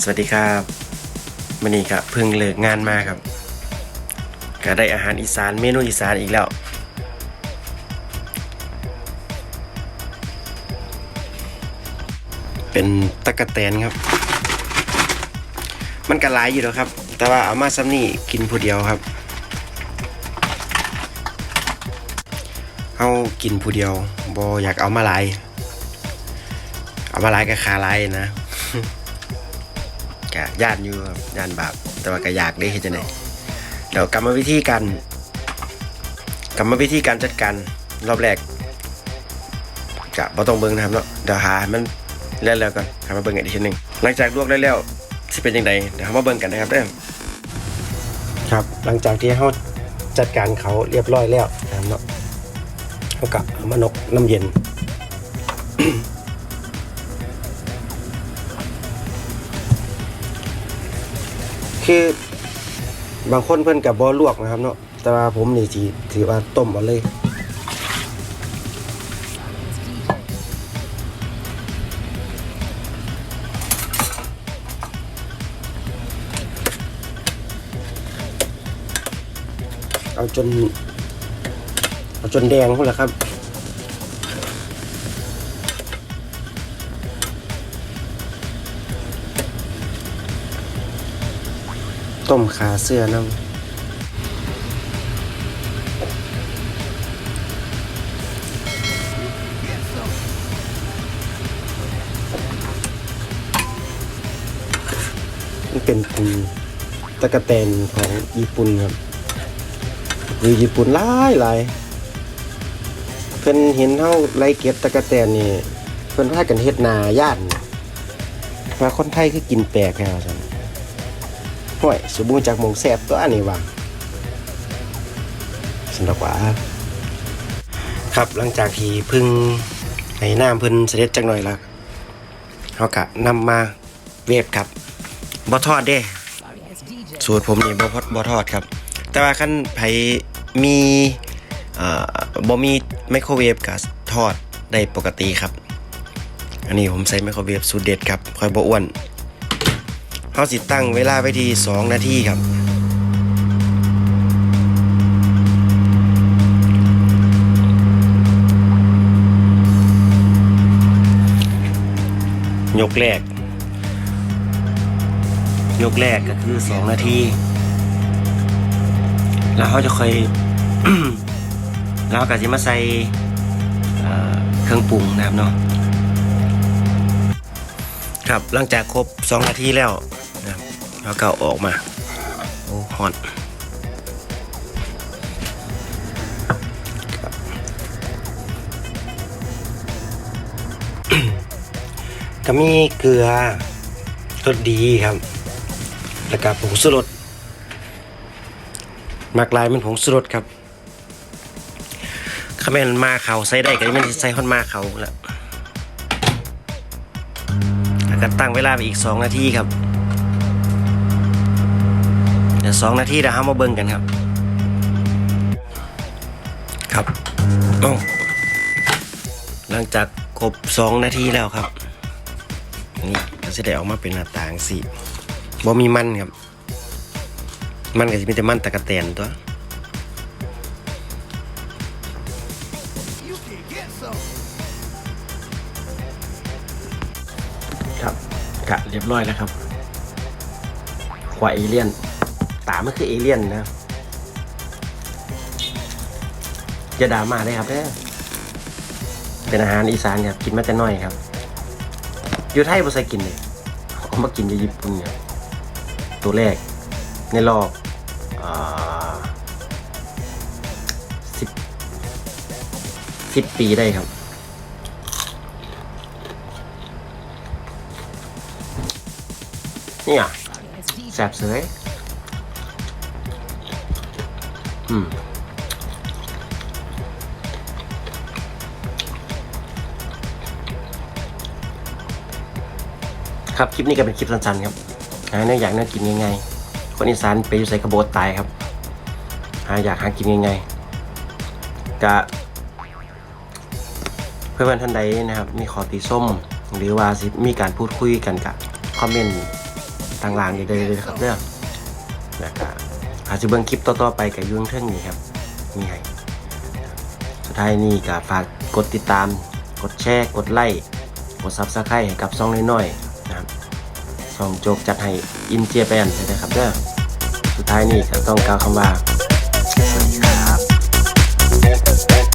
สวัสดีครับวันนี้ก็เพิ่งเลิกงานมาครับ ก็ได้อาหารอีสานเมนูอีสานอีกแล้ว เป็นตะกะแตนครับ มันก็หลายอยู่แล้วครับ แต่ว่าเอามาซ้ำนี่กินผู้เดียวครับเอากินผู้เดียวบออยากเอามาหลาย เอามาหลายก็คาหลายนะ กะย่านอยู่ครับย่านบาปแต่ว่าก็อยากได้เฮ็ดจังได๋เดี๋ยวกรรมวิธีการกรรมวิธีการจัดการรอบแรกกะบ่ต้องเบิ่งนะครับเนาะเดี๋ยวหามันแล้วแล้วๆก่อนหามาเบิ่งกันอีกทีหนึงหลังจากลวกได้แล้วสิเป็นจังไดเดี๋ยวเรามาเบิ่งกันนะครับเด้อครับหลังจากที่เฮาจัดการเขาเรียบร้อยแล้วนะครับเนาะเฮาก็เอามานกน้ำเย็น คือบางคนเพิ่นกับบอลวกนะครับเนาะแต่ว่าผมนี่ถือถือว่าต้มเอาเลยเอาจน เอาจนแดงพุ่นแหละครับ ต้มขาเสื้อน้ำเป็นปูตะกะแตนของญี่ปุ่นครับอยู่ญี่ปุ่นหลายหลายเพิ่นเห็นเฮาไล่เก็บตะกะแตนนี่เพิ่นพากันเฮ็ดนาย่านว่าคนไทยคือกินแปลกแค่ว่าซั่น ห่วยสมบูรณ์จากหมงแสบตัวนี้ว่ะสำหรับว่าครับหลังจากที่พึ่งให้น้ำพึ่นเสด็จจักหน่อยล้วเขากะนำมาเวฟครับบ่ทอดเด้สูตรผมนี่บอบ่ทอดครับ แต่ว่าคันไผมีเอ่อบ่มีไมโครเวฟก็ทอดได้ปกติครับ อันนี้ผมใส่ไมโครเวฟสูตรเด็ดครับคอยบ่อ้วน เขาสิตั้งเวลาไว้ที่ 2 นาทีครับยกแรก ยกแรกก็คือ2นาที แล้วเขาจะค่อยแล้วก็จะมาใส่เครื่องปรุงนะครับเนาะครับหลังจากครบ 2 นาทีแล้ว แล้วก็อาออกมา โอ้ฮอนก็มีเกลือรสดีครับ แล้วก็ผงสุรสมากลายเป็นผงสุรสครับข้าแม่นมาเขาใส่ได้ก็ยังไม่ได้ใส่ฮอนมาเขาแล้วแล้วก็ตั้งเวลาไปอีก2นาทีครับ ดี๋ยว2นาทีเดี๋ยวเรามาเบิ่งกันครับ ครับอ้หลังจากครบ2นาทีแล้วครับนี่ก็จะได้ออกมาเป็นหน้าต่างสิบ่มีมันครับ มันก็จะมีแต่มันตะกะแตนตัวครับกะเรียบร้อยแล้วครับควายเอเลี่ยน ตามันคือเอเลี่ยนนะอย่าด่ามาเลยครับเด้อเป็นอาหารอีสานครับกินมาแต่น้อยครับอยู่ไทยบ่ใส่กินเลยเอามากินอยู่ญี่ปุ่นเนี่ยตัวแรกในรอบสิบสิบปีได้ครับเนี่ยแสบเสย อืมครับคลิปนี้ก็เป็นคลิปสั้นๆครับหาเนื้ออยากเนื้อกินง่ายๆคนอีสานไปอยู่ใส่กระโบดตายครับหาอยากหากินง่ายๆกะเพื่อนๆท่านใดนะครับ มีขอตีส้ม หรือว่าสิมีการพูดคุยกันกะคอมเมนต์ทางล่างนี่ได้เลยครับเด้อแล้วก็อา จจะเบิ่งคลิปต่อๆไปกับยุ่งเท่งนี้ครับมีให้สุดท้ายนี่ก็ฝากกดติดตาม กดแชร์กดไลค์กดซับสไครต์ให้กับซองน้อยๆนะครับซองโจกจัดให้อินเจียแปนเลยนะครับเด้อสุดท้ายนี่ก็ต้องกล่าวคำว่าสวัสดีครับ